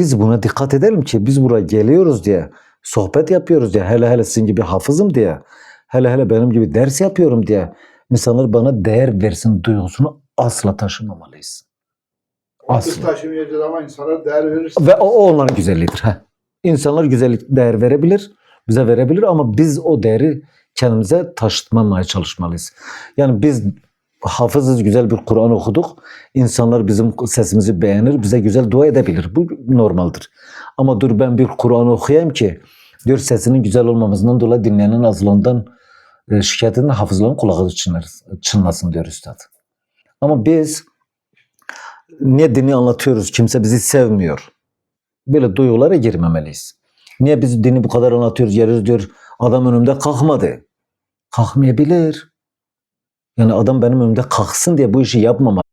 Biz buna dikkat edelim ki biz buraya geliyoruz diye, sohbet yapıyoruz diye, hele hele sizin gibi hafızım diye, hele hele benim gibi ders yapıyorum diye insanlar bana değer versin duygusunu asla taşımamalıyız. Biz Asla. taşımayacağız ama insanlara değer verirsin. Ve o, o onların güzelliğidir. Heh. İnsanlar güzellik değer verebilir, bize verebilir ama biz o değeri kendimize taşıtmamaya çalışmalıyız. Yani biz hafızız, güzel bir Kur'an okuduk. İnsanlar bizim sesimizi beğenir, bize güzel dua edebilir. Bu normaldir. Ama dur ben bir Kur'an okuyayım ki diyor sesinin güzel olmamasından dolayı dinleyenin azlığından e, şikayet eden hafızların kulağı çınlasın diyor Üstad. Ama biz niye dini anlatıyoruz? Kimse bizi sevmiyor. Böyle duygulara girmemeliyiz. Niye biz dini bu kadar anlatıyoruz, yeriz diyor. Adam önümde kalkmadı. Kalkmayabilir. Yani adam benim önümde kalksın diye bu işi yapmamalı.